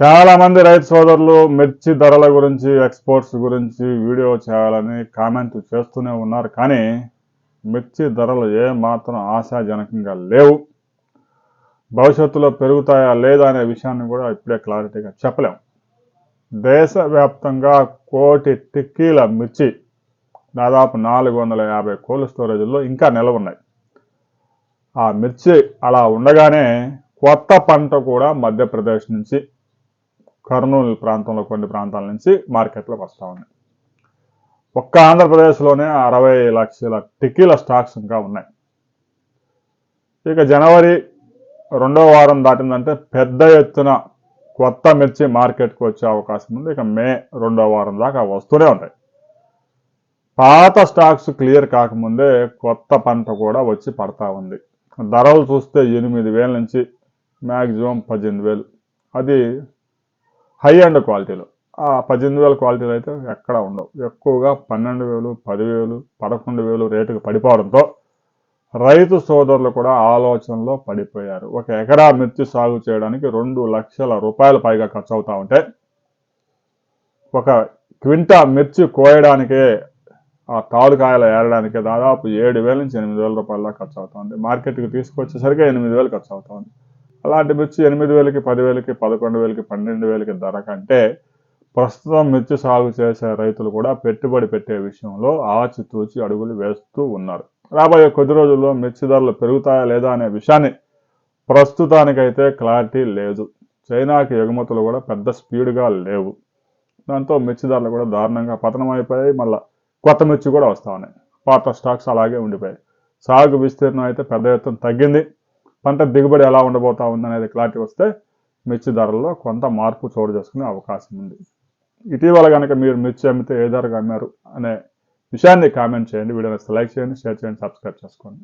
చాలా మంది రైతు సోదరులు మిర్చి ధరల గురించి ఎక్స్పోర్ట్స్ గురించి వీడియో చేయాలని కామెంట్ చేస్తూనే ఉన్నారు. కానీ మిర్చి ధరలు ఏ మాత్రం ఆశాజనకంగా లేవు. భవిష్యత్తులో పెరుగుతాయా లేదా అనే విషయాన్ని కూడా ఇప్పుడే క్లారిటీగా చెప్పలేం. దేశవ్యాప్తంగా కోటి టిక్కీల మిర్చి దాదాపు నాలుగు వందల యాభై కోల్డ్ స్టోరేజ్లో ఇంకా నిల్వ ఉన్నాయి ఆ మిర్చి అలా ఉండగానే కొత్త పంట కూడా మధ్యప్రదేశ్ నుంచి కర్నూలు ప్రాంతంలో కొన్ని ప్రాంతాల నుంచి మార్కెట్లోకి వస్తూ ఉన్నాయి ఒక్క ఆంధ్రప్రదేశ్లోనే అరవై లక్షల టిక్కీల స్టాక్స్ ఇంకా ఉన్నాయి. ఇక జనవరి రెండో వారం దాటిందంటే పెద్ద ఎత్తున కొత్త మిర్చి మార్కెట్కి వచ్చే అవకాశం ఉంది. ఇక మే రెండో వారం దాకా వస్తూనే ఉంటాయి. పాత స్టాక్స్ క్లియర్ కాకముందే కొత్త పంట కూడా వచ్చి పడతా ఉంది. ధరలు చూస్తే ఎనిమిది వేల నుంచి మ్యాక్సిమం పద్దెనిమిది వేలు. అది హై అండ్ క్వాలిటీలో. ఆ పద్దెనిమిది వేల క్వాలిటీలు అయితే ఎక్కడ ఉండవు. ఎక్కువగా పన్నెండు వేలు పదివేలు పదకొండు వేలు రేటుకు పడిపోవడంతో రైతు సోదరులు కూడా ఆలోచనలో పడిపోయారు. ఒక ఎకరా మిర్చి సాగు చేయడానికి రెండు లక్షల రూపాయల పైగా ఖర్చు అవుతా ఉంటే ఒక క్వింటా మిర్చి కోయడానికే ఆ తాలుకాయలు ఏరడానికి దాదాపు ఏడు వేల నుంచి ఎనిమిది వేల రూపాయల ఖర్చు అవుతుంది మార్కెట్కి తీసుకొచ్చేసరికి ఎనిమిది వేలు ఖర్చు అవుతుంది అలాంటి మిర్చి ఎనిమిది వేలకి పదివేలకి పదకొండు వేలకి పన్నెండు వేలకి ధర కంటే ప్రస్తుతం మిర్చి సాగు చేసే రైతులు కూడా పెట్టుబడి పెట్టే విషయంలో ఆచితూచి అడుగులు వేస్తూ ఉన్నారు. రాబోయే కొద్ది రోజుల్లో మిర్చి ధరలు పెరుగుతాయా లేదా అనే విషయాన్ని ప్రస్తుతానికైతే క్లారిటీ లేదు. చైనాకి ఎగుమతులు కూడా పెద్ద స్పీడ్గా లేవు. దాంతో మిర్చి ధరలు కూడా దారుణంగా పతనం అయిపోయాయి మళ్ళీ కొత్త మిర్చి కూడా వస్తూ ఉన్నాయి. పాత స్టాక్స్ అలాగే ఉండిపోయాయి. సాగు విస్తీర్ణం అయితే పెద్ద ఎత్తున తగ్గింది. పంట దిగుబడి ఎలా ఉండబోతా ఉందనేది క్లారిటీ వస్తే మిర్చి ధరల్లో కొంత మార్పు చోటు చేసుకునే అవకాశం ఉంది. ఇటీవల కనుక మీరు మిర్చి అమ్మితే ఏ ధరకు అమ్మారు అనే విషయాన్ని కామెంట్ చేయండి. వీడియోని లైక్ చేయండి షేర్ చేయండి సబ్స్క్రైబ్ చేసుకోండి.